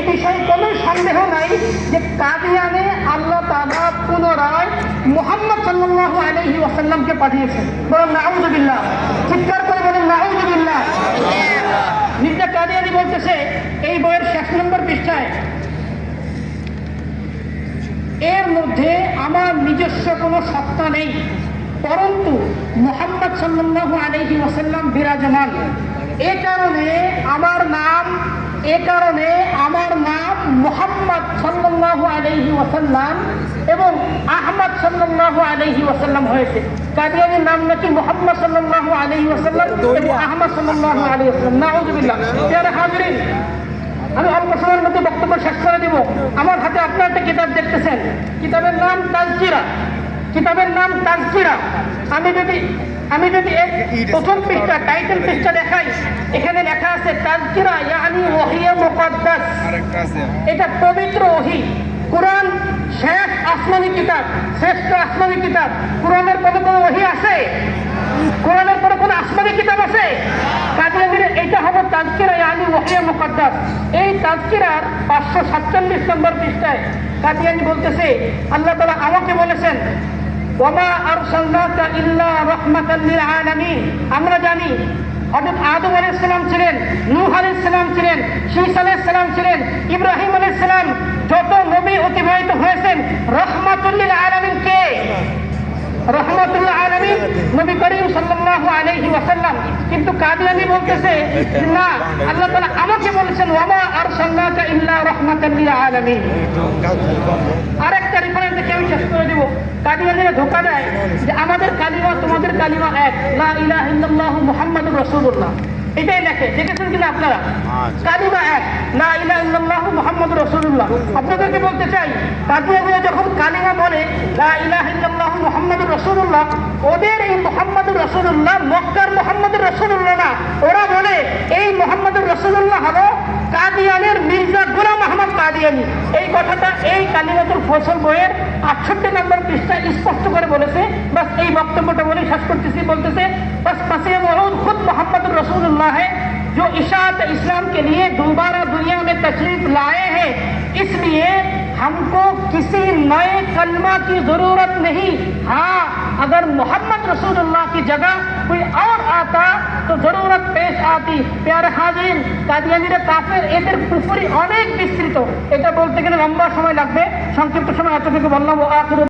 এই বিষয়ে কোনো সন্দেহ নাই যে কাদিয়ানে আল্লাহ তাআলা পুনরায় মোহাম্মদ সাল্লাল্লাহু আলাইহি ওয়াসাল্লামকে পাঠিয়েছেন। বলেন নাউজুবিল্লাহ চিৎকার করে বলেন নাউজুবিল্লাহ মির্জা কাদিয়ানি বলতেছে, এই বইয়ের শেষ নম্বর পৃষ্ঠায়, এর মধ্যে আমার নিজস্ব কোনো সত্তা নেই, পরন্তু মোহাম্মদ সাল্লাল্লাহু আলাইহি ওয়াসাল্লাম বিরাজমান। এ কারণে আমার নাম এ কারণে আমার নাম মোহাম্মদ সাল্লাল্লাহু আলাইহি ওয়াসাল্লাম এবং আহমদ সাল্লাল্লাহু আলাইহি ওয়াসাল্লাম হয়েছে। কাদিয়ানির নাম নাকি মোহাম্মদ সাল্লাল্লাহু আলাইহি ওয়াসাল্লাম এবং আহমদ সাল্লাল্লাহু আলাইহি ওয়াসাল্লাম। নাউজুবিল্লাহ। প্রিয় হাজিরিন আমি অল্প সময়ের মধ্যে বক্তব্য শেষ করে দেব। আমার হাতে আপনার একটা কিতাব দেখতেছেন। কিতাবের নাম তাজকিরা কিতাবের নাম তাজকিরা আমি যদি আমি যদি এর প্রথম পৃষ্ঠা টাইটেল পৃষ্ঠা দেখাই এখানে লেখা আছে তাজকিরা ইয়ানি ওহিয়া মুকদ্দাস। এটা পবিত্র ওহি। কোরআন শেষ আসমানি কিতাব শ্রেষ্ঠ আসমানি কিতাব। কোরআনের কোনো কোনো ওহি আছে? কোরআনের কোনো কোনো আসমানি কিতাব আছে? কাজের এটা হলো তাজকিরা ইয়ানি ওহিয়া মুকদ্দাস। এই তাজকিরার পাঁচশো সাতচল্লিশ নম্বর পৃষ্ঠায় কাদিয়ানি বলতেছে আল্লাহ তালা আমাকে বলেছেন আমরা জানি হযরত আদম আলাইহিস সালাম ছিলেন, নূহ আলি সালাম ছিলেন শীষ আলাইহিস সালাম ছিলেন, ইব্রাহিম আলাইহিস সালাম যত নবী অতিবাহিত হয়েছেন রহমাতুল্লিল আলমিন কে? কাদিয়ানি বলতেছে, না, আল্লাহ তালা আমাকে বলেছেন, ওয়ামা সন্ন্যাসা ইল্লা রাহমাতাল লিল আলামিন। আরেকটা রিফারেন্স দেখে আমি শেষ করে দেবো। কাদিয়ানিরা ধোকা দেয় যে, আমাদের কালিমা তোমাদের কালিমা এক। লা ইলাহা ইল্লাল্লাহু মুহাম্মাদুর রাসূলুল্লাহ। এটাই লেখে দেখেছেন কিনা আপনারা? কালিমা এক লা ইলাহা ইল্লাল্লাহু মুহাম্মাদুর রাসূলুল্লাহ। আপনাদেরকে বলতে চাই কাদিয়ানিরা যখন কালিমা বলে লা ইলাহা ইল্লাল্লাহু মুহাম্মাদুর রাসূলুল্লাহ ওদের এই মুহাম্মাদুর রাসূলুল্লাহ মক্কার মুহাম্মাদুর রাসূলুল্লাহ না। ওরা বলে এই মুহাম্মাদুর রাসূলুল্লাহ হলো কাদিয়ানের মির্জা গোলাম আহমদ কাদিয়ানি। এই কথাটা এই কালিমাতুল ফসল বইয়ের আটষট্টি নম্বর পৃষ্ঠায় স্পষ্ট করে বলেছে। বাস এই বক্তব্যটা বলে শেষ করতেছি বলতেছে रसूलुल्लाह है जो इशात इस्लाम के लिए दोबारा दुनिया में तशरीफ लाए हैं इसलिए हमको किसी नए कलमा की जरूरत नहीं हाँ अगर मोहम्मद रसूलुल्लाह की जगह कोई और आता তো জরুরত পেশ আতি পেয়ারে হাজির কাদিয়ানিরা কাফের এদের পুকুরি অনেক বিস্তৃত এটা বলতে গেলে লম্বা সময় লাগবে সংক্ষিপ্ত সময় এতটুকু বললাম ও আখির